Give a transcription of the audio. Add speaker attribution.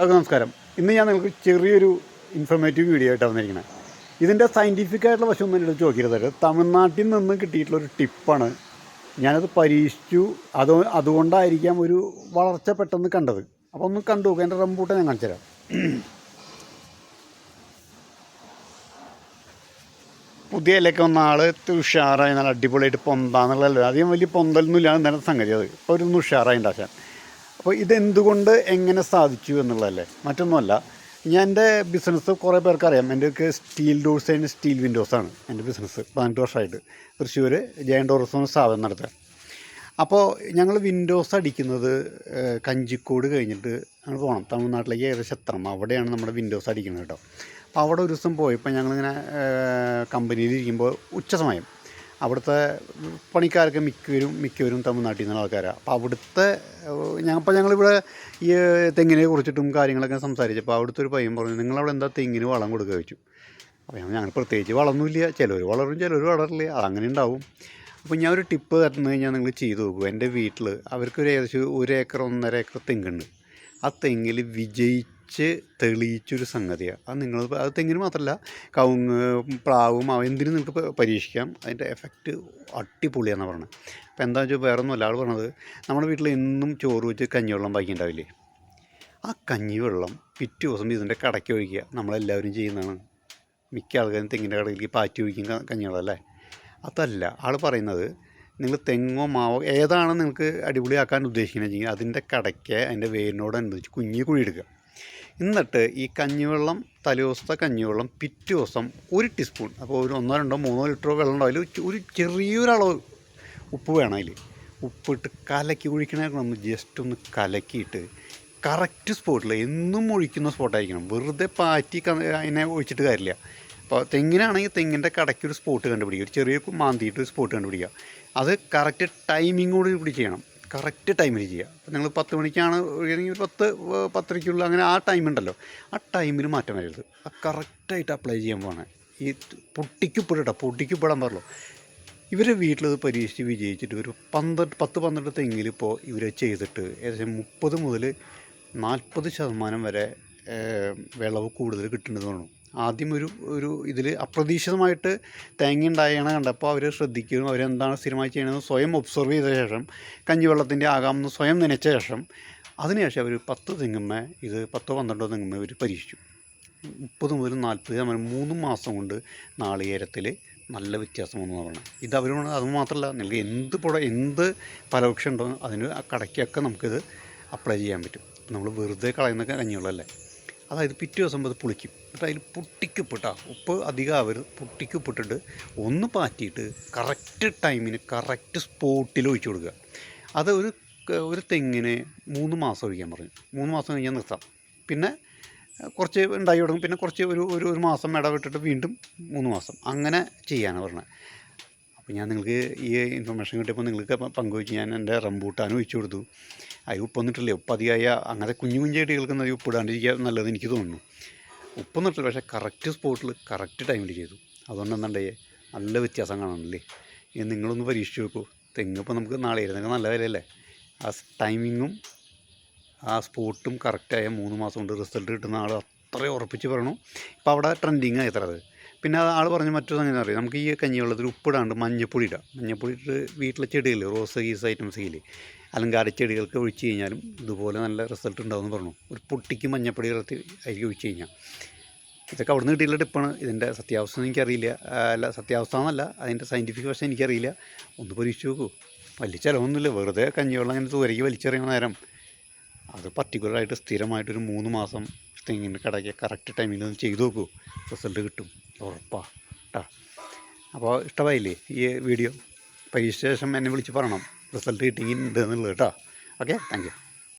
Speaker 1: എല്ലാവർക്കും നമസ്കാരം. ഇന്ന് ഞാൻ നിങ്ങൾക്ക് ചെറിയൊരു ഇൻഫർമേറ്റീവ് വീഡിയോ ആയിട്ട് വന്നിരിക്കുന്നത് ഇതിന്റെ സയന്റിഫിക് ആയിട്ടുള്ള വശം ഒന്നും എടുത്ത് ചോദിക്കരുത് തമിഴ്നാട്ടിൽ നിന്ന് കിട്ടിയിട്ടുള്ള ഒരു ടിപ്പാണ് ഞാനത് പരീക്ഷിച്ചു. അത് അതുകൊണ്ടായിരിക്കാം ഒരു വളർച്ച പെട്ടെന്ന് കണ്ടത്. അപ്പോൾ ഒന്ന് കണ്ടു നോക്കുക എന്റെ റംബൂട്ട ഞാൻ കാണിച്ചു തരാം. പുതിയ ഇലയൊക്കെ വന്ന ആൾ ഉഷാറായി നല്ല അടിപൊളിയായിട്ട് പൊന്താന്നുള്ളതല്ലോ? അധികം വലിയ പൊന്തലൊന്നും ഇല്ലാതെ ഇന്നലെ സംഗതി അത്. ഇപ്പോൾ ഒരു ഉഷാറായി ഉണ്ടാക്കാൻ അപ്പോൾ ഇതെന്തുകൊണ്ട് എങ്ങനെ സാധിച്ചു എന്നുള്ളതല്ലേ? മറ്റൊന്നുമല്ല ഞാൻ എന്റെ ബിസിനസ് കുറേ പേർക്ക് അറിയാം എന്റെ ഒക്കെ steel doors and steel windows ആണ് എന്റെ ബിസിനസ് പതിനെട്ട് വർഷമായിട്ട്. തൃശ്ശൂർ ജയൻ ഡോർസ് എന്ന സ്ഥാപനം നടത്താം അപ്പോൾ ഞങ്ങൾ വിൻഡോസ് അടിക്കുന്നത് കഞ്ചിക്കോട് കഴിഞ്ഞിട്ട് ഞങ്ങൾ പോകണം. തമിഴ്നാട്ടിലേക്ക് ഏകദേശം എത്തണം. അവിടെയാണ് നമ്മുടെ വിൻഡോസ് അടിക്കുന്നത് കേട്ടോ. അപ്പോൾ അവിടെ ഒരു ദിവസം പോയപ്പോൾ ഞങ്ങളിങ്ങനെ കമ്പനിയിൽ ഇരിക്കുമ്പോൾ ഉച്ച സമയം. അവിടുത്തെ പണിക്കാരൊക്കെ മിക്കവരും മിക്കവരും തമിഴ്നാട്ടിൽ നിന്നുള്ള ആൾക്കാരാണ് അപ്പോൾ അവിടുത്തെ ഞങ്ങൾ അപ്പോൾ ഞങ്ങളിവിടെ ഈ തെങ്ങിനെ കുറിച്ചിട്ടും കാര്യങ്ങളൊക്കെ സംസാരിച്ചപ്പോൾ അവിടുത്തെ ഒരു പയ്യൻ പറഞ്ഞു നിങ്ങളവിടെ എന്താ തെങ്ങിന് വളം കൊടുക്കുക? വെച്ചു അപ്പോൾ ഞങ്ങൾ പ്രത്യേകിച്ച് വളമൊന്നുമില്ല. ചിലർ വളരും ചിലർ വളരില്ല. അതങ്ങനെ ഉണ്ടാവും. അപ്പോൾ ഞാൻ ഒരു ടിപ്പ് തരുന്നു കഴിഞ്ഞാൽ നിങ്ങൾ ചെയ്തു നോക്കൂ. എന്റെ വീട്ടിൽ അവർക്കൊരു ഏകദേശം ഒരു ഏക്കർ ഒന്നര ഏക്കർ തെങ്ങുണ്ട്. ആ തെങ്ങിൽ വിജയിച്ച് തെളിയിച്ചൊരു സംഗതിയാണ് അത് നിങ്ങൾ അത് തെങ്ങിന് മാത്രമല്ല കവുങ്ങ് പ്ലാവും എന്തിനും നിങ്ങൾക്ക് പരീക്ഷിക്കാം. അതിന്റെ എഫക്റ്റ് അടിപൊളിയാണെന്ന് പറഞ്ഞത് അപ്പോൾ എന്താ വെച്ചാൽ വേറെ ഒന്നും ഒരാൾ പറഞ്ഞത് നമ്മുടെ വീട്ടിൽ എന്നും ചോറ് വെച്ച് കഞ്ഞിവെള്ളം ബാക്കി ഉണ്ടാവില്ലേ ആ കഞ്ഞിവെള്ളം പിറ്റേ ദിവസം ഇതിന്റെ കടയ്ക്ക് ഒഴിക്കുക. നമ്മളെല്ലാവരും ചെയ്യുന്നതാണ്. മിക്ക ആൾക്കാരും തെങ്ങിന്റെ കടയിലേക്ക് പാറ്റി ഒഴിക്കും കഞ്ഞിവെള്ളം അല്ലേ? അതല്ല ആൾ പറയുന്നത് നിങ്ങൾ തെങ്ങോ മാവോ ഏതാണ് നിങ്ങൾക്ക് അടിപൊളിയാക്കാൻ ഉദ്ദേശിക്കുന്നത്? അതിന്റെ കടയ്ക്ക് അതിന്റെ വേരിനോടനുബന്ധിച്ച് കുഞ്ഞി കുഴിയെടുക്കുക എന്നിട്ട് ഈ കഞ്ഞിവെള്ളം തലേദിവസത്തെ കഞ്ഞിവെള്ളം പിറ്റേ ദിവസം ഒരു ടീസ്പൂൺ. അപ്പോൾ ഒരു ഒന്നോ രണ്ടോ മൂന്നോ ലിറ്ററോ വെള്ളം ഉണ്ടാവില്ല ഒരു ചെറിയൊരളവ് ഉപ്പ് വേണം അതിൽ. ഉപ്പിട്ട് കലക്കി ഒഴിക്കണമായിരുന്നു ഒന്ന് ജസ്റ്റ് ഒന്ന് കലക്കിയിട്ട് കറക്റ്റ് സ്പോട്ടിൽ എന്നും ഒഴിക്കുന്ന സ്പോട്ടായിരിക്കണം വെറുതെ പാറ്റി അതിനെ ഒഴിച്ചിട്ട് കാര്യമില്ല. അപ്പോൾ തെങ്ങിനാണെങ്കിൽ തെങ്ങിന്റെ കടയ്ക്ക് ഒരു സ്പോട്ട് കണ്ടുപിടിക്കുക. ഒരു ചെറിയ മാന്തിയിട്ട് ഒരു സ്പോട്ട് കണ്ടുപിടിക്കുക. അത് കറക്റ്റ് ടൈമിങ്ങോട് കൂടി ചെയ്യണം. കറക്റ്റ് ടൈമിൽ ചെയ്യുക. അപ്പോൾ നിങ്ങൾ പത്ത് മണിക്കാണ് ഒഴിയണമെങ്കിൽ ഒരു പത്ത് പത്തരയ്ക്കുള്ള അങ്ങനെ ആ ടൈമുണ്ടല്ലോ. ആ ടൈമിൽ മാറ്റം വരരുത്. ആ കറക്റ്റായിട്ട് അപ്ലൈ ചെയ്യാൻ പോകണം ഈ പൊട്ടിക്കുപ്പിടട്ടോ പൊട്ടിക്കുപ്പിടാൻ പാടുള്ളൂ. ഇവരെ വീട്ടിലത് പരീക്ഷിച്ച് വിജയിച്ചിട്ട് ഒരു പന്ത്രണ്ട് പത്ത് പന്ത്രണ്ട് തെങ്ങിൽ ഇപ്പോൾ ഇവർ ചെയ്തിട്ട് ഏകദേശം മുപ്പത് മുതൽ നാൽപ്പത് ശതമാനം വരെ വിളവ് കൂടുതൽ കിട്ടുന്നുണ്ടെന്ന് തോന്നുന്നു. ആദ്യം ഒരു ഒരു ഇതിൽ അപ്രതീക്ഷിതമായിട്ട് തേങ്ങ ഉണ്ടായാണ് കണ്ടപ്പോൾ അവർ ശ്രദ്ധിക്കുകയും അവരെന്താണ് സ്ഥിരമായി ചെയ്യണമെന്ന് സ്വയം ഒബ്സർവ് ചെയ്ത ശേഷം കഞ്ഞിവെള്ളത്തിന്റെ ആകാമെന്ന് സ്വയം നനച്ച ശേഷം അതിനുശേഷം അവർ പത്ത് തെങ്ങുമ്മ ഇത് പത്തോ പന്ത്രണ്ടോ തെങ്ങുമ്മ ഇവർ പരീക്ഷിച്ചു. മുപ്പത് മുതൽ നാൽപ്പത് ശതമാനം മൂന്ന് മാസം കൊണ്ട് നാളികേരത്തിൽ നല്ല വ്യത്യാസം വന്നു പറഞ്ഞു ഇത് അവരോട് അത് മാത്രമല്ല നിങ്ങൾക്ക് എന്ത് പുഴ എന്ത് ഫലവൃക്ഷം ഉണ്ടോ അതിന് കടയ്ക്കൊക്കെ നമുക്കിത് അപ്ലൈ ചെയ്യാൻ പറ്റും. നമ്മൾ വെറുതെ കളയുന്ന കഞ്ഞിവെള്ളമല്ലേ? അതായത് പിറ്റേ ദിവസം അത് പുളിക്കും. എന്നിട്ട് അതിൽ പൊട്ടിക്കപ്പെട്ട ഉപ്പ് അധികം ആവരുത് പൊട്ടിക്കപ്പെട്ടിട്ട് ഒന്ന് പാറ്റിയിട്ട് കറക്റ്റ് ടൈമിന് കറക്റ്റ് സ്പോട്ടിൽ ഒഴിച്ചു കൊടുക്കുക. അത് ഒരു ഒരു തെങ്ങിന് മൂന്ന് മാസം ഒഴിക്കാൻ പറഞ്ഞു. മൂന്ന് മാസം കഴിഞ്ഞാൽ നിർത്താം. പിന്നെ കുറച്ച് ഉണ്ടായി തുടങ്ങും. പിന്നെ കുറച്ച് ഒരു ഒരു മാസം ഇടവിട്ടിട്ട് വീണ്ടും മൂന്ന് മാസം. അങ്ങനെ ചെയ്യാനാണ് പറഞ്ഞത്. അപ്പോൾ ഞാൻ നിങ്ങൾക്ക് ഈ ഇൻഫർമേഷൻ കിട്ടിയപ്പോൾ നിങ്ങൾക്ക് പങ്കുവെച്ച് ഞാൻ എന്റെ റംബൂട്ടാനും ഒഴിച്ചു കൊടുത്തു. അതിൽ ഉപ്പൊന്നിട്ടില്ലേ ഉപ്പ് അധികമായ അങ്ങനെ കുഞ്ഞു കുഞ്ഞു കേൾക്കുന്നത് ഉപ്പ് ഉപ്പിടാണ്ടിരിക്കുക നല്ലത് എനിക്ക് തോന്നുന്നു. ഉപ്പ് ഇട്ടില്ല പക്ഷേ കറക്റ്റ് സ്പോട്ടിൽ കറക്റ്റ് ടൈമിൽ ചെയ്തു. അതുകൊണ്ട് എന്താണ്ടേ? നല്ല വ്യത്യാസം കാണണമല്ലേ ഇനി നിങ്ങളൊന്ന് പരീക്ഷിച്ച് നോക്കൂ. തെങ്ങിപ്പോൾ നമുക്ക് നാളെ ഇരുന്നൊക്കെ നല്ല വിലയല്ലേ? ആ ടൈമിങ്ങും ആ സ്പോട്ടും കറക്റ്റായ മൂന്ന് മാസം കൊണ്ട് റിസൾട്ട് കിട്ടുന്ന ആൾ അത്രയും ഉറപ്പിച്ച് പറയണു. ഇപ്പോൾ അവിടെ ട്രെൻഡിങ് ആയി അത്? പിന്നെ ആൾ പറഞ്ഞ മറ്റൊരു സംഗതി അറിയാം നമുക്ക് ഈ കഞ്ഞിവെള്ളത്തിൽ ഉപ്പിടാണ്ട് മഞ്ഞപ്പൊടി ഇടാം. മഞ്ഞപ്പൊടി ഇട്ട് വീട്ടിലെ ചെടികൾ റോസ് ഗീസ് ഐറ്റംസ് ഇല്ലേ? അലങ്കാര ചെടികൾക്ക് ഒഴിച്ച് കഴിഞ്ഞാലും ഇതുപോലെ നല്ല റിസൾട്ട് ഉണ്ടാവുമെന്ന് പറഞ്ഞു. ഒരു പൊട്ടിക്ക് മഞ്ഞപ്പൊടി ഇറത്തി അരി ഒഴിച്ച് കഴിഞ്ഞാൽ ഇതൊക്കെ അവിടുന്ന് കിട്ടിയുള്ള ടിപ്പാണ്. ഇതിന്റെ സത്യാവസ്ഥ എനിക്കറിയില്ല. അല്ല സത്യാവസ്ഥ എന്നല്ല. അതിന്റെ സയന്റിഫിക് വശം എനിക്കറിയില്ല. ഒന്ന് പരീക്ഷിച്ച് നോക്കൂ. വലിയ ചിലവൊന്നുമില്ല. വെറുതെ കഞ്ഞിവെള്ളം ഇങ്ങനെ തൂരയ്ക്ക് വലിച്ചെറിയുന്ന നേരം. അത് പർട്ടിക്കുലറായിട്ട് സ്ഥിരമായിട്ടൊരു മൂന്ന് മാസം തെങ്ങിന്റെ കടയ്ക്ക് കറക്റ്റ് ടൈമിൽ ഒന്ന് ചെയ്തു നോക്കൂ. റിസൾട്ട് കിട്ടും. ഉറപ്പാ. കേട്ടോ അപ്പോൾ ഇഷ്ടമായില്ലേ ഈ വീഡിയോ പരീക്ഷ ശേഷം എന്നെ വിളിച്ച് പറയണം. റിസൾട്ട് കിട്ടിയിട്ടുണ്ട് എന്നുള്ളത് കേട്ടോ ഓക്കെ താങ്ക് യു